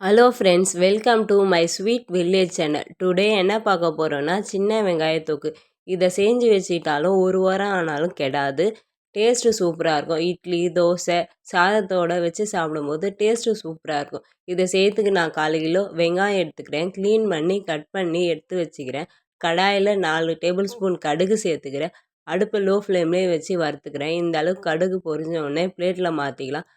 Hello friends welcome to my sweet village channel today என்ன பார்க்க போகிறோன்னா சின்ன வெங்காயத்தொக்கு இதை செஞ்சு வச்சுக்கிட்டாலும் ஒரு வாரம் ஆனாலும் கெடாது. டேஸ்ட்டு சூப்பராக இருக்கும். இட்லி தோசை சாதத்தோடு வச்சு சாப்பிடும்போது டேஸ்ட்டு சூப்பராக இருக்கும். இதை செய்யறதுக்கு நான் கால் கிலோ வெங்காயம் எடுத்துக்கிறேன். க்ளீன் பண்ணி கட் பண்ணி எடுத்து வச்சுக்கிறேன். கடாயில் நாலு டேபிள் ஸ்பூன் கடுகு சேர்த்துக்கிறேன். அடுப்பை லோ ஃப்ளேம்லேயே வச்சு வறுத்துக்கிறேன். இந்த அளவுக்கு கடுகு பொரிஞ்ச உடனே பிளேட்டில் மாற்றிக்கலாம்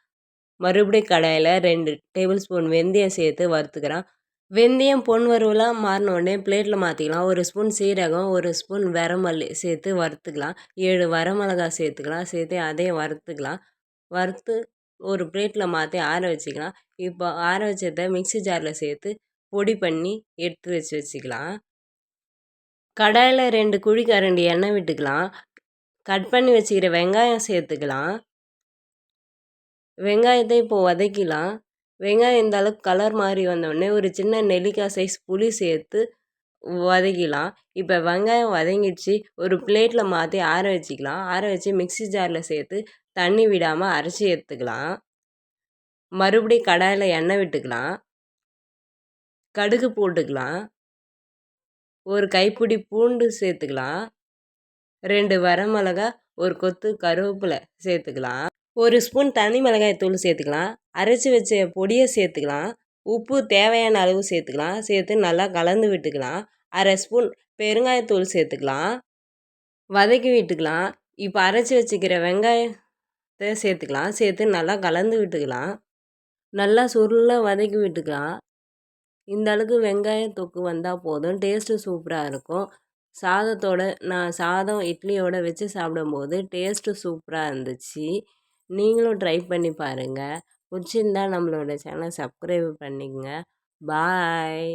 மறுபடியும் கடாயில் ரெண்டு டேபிள் ஸ்பூன் வெந்தயம் சேர்த்து வறுத்துக்கிறேன் வெந்தயம் பொன் வறுவலாக மாறினோடனே பிளேட்டில் மாற்றிக்கலாம் ஒரு ஸ்பூன் சீரகம் ஒரு ஸ்பூன் வரமல்லி சேர்த்து வறுத்துக்கலாம். ஏழு வரமிளகா சேர்த்துக்கலாம். சேர்த்து அதையும் வறுத்துக்கலாம். வறுத்து ஒரு பிளேட்டில் மாற்றி ஆற வச்சுக்கலாம். இப்போ ஆற வச்சதை மிக்ஸி ஜாரில் சேர்த்து பொடி பண்ணி எடுத்து வச்சு வச்சுக்கலாம். கடாயில் ரெண்டு குழி கரண்டி எண்ணெய் விட்டுக்கலாம். கட் பண்ணி வச்சுக்கிற வெங்காயம் சேர்த்துக்கலாம். வெங்காயத்தை இப்போது வதக்கிலாம். வெங்காயம் இந்த அளவுக்கு கலர் மாறி வந்தோடனே ஒரு சின்ன நெல்லிக்காய் சைஸ் புளி சேர்த்து வதக்கிலாம். இப்போ வெங்காயம் வதங்கிடுச்சு. ஒரு பிளேட்டில் மாற்றி ஆற வச்சுக்கலாம். ஆற வச்சு மிக்ஸி ஜாரில் சேர்த்து தண்ணி விடாமல் அரைச்சி எடுத்துக்கலாம். மறுபடி கடாயில் எண்ணெய் விட்டுக்கலாம். கடுகு போட்டுக்கலாம். ஒரு கைப்பிடி பூண்டு சேர்த்துக்கலாம். ரெண்டு வரமிளகா ஒரு கொத்து கருவேப்பிலை சேர்த்துக்கலாம். ஒரு ஸ்பூன் தனி மிளகாய் தூள் சேர்த்துக்கலாம். அரைச்சி வச்ச பொடியை சேர்த்துக்கலாம். உப்பு தேவையான அளவு சேர்த்துக்கலாம். சேர்த்து நல்லா கலந்து விட்டுக்கலாம். அரை ஸ்பூன் பெருங்காயத்தூள் சேர்த்துக்கலாம். வதக்கி விட்டுக்கலாம். இப்போ அரைச்சி வச்சுக்கிற வெங்காயத்தை சேர்த்துக்கலாம். சேர்த்து நல்லா கலந்து விட்டுக்கலாம். நல்லா சுருளாக வதக்கி விட்டுக்கலாம். இந்த அளவுக்கு வெங்காய தொக்கு வந்தால் போதும். டேஸ்ட்டு சூப்பராக இருக்கும். சாதத்தோட நான் சாதம் இட்லியோட வச்சு சாப்பிடும்போது டேஸ்ட்டு சூப்பராக இருந்துச்சு. நீங்களும் ட்ரை பண்ணி பாருங்கள் பிடிச்சிருந்தா நம்மளோட சேனலை சப்ஸ்கிரைப் பண்ணிக்கங்க. பாய்